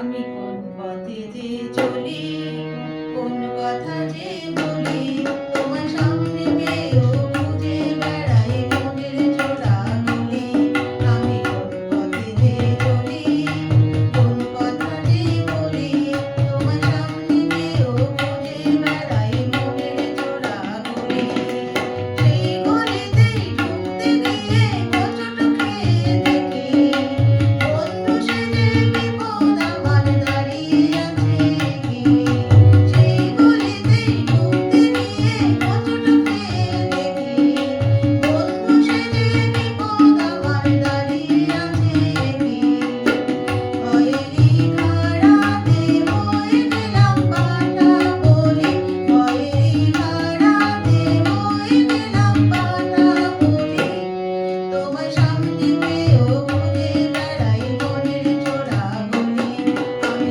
আমি কোন পথে যে চলি? কোন কথা যে বলি? তোমার সামনে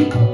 thank you.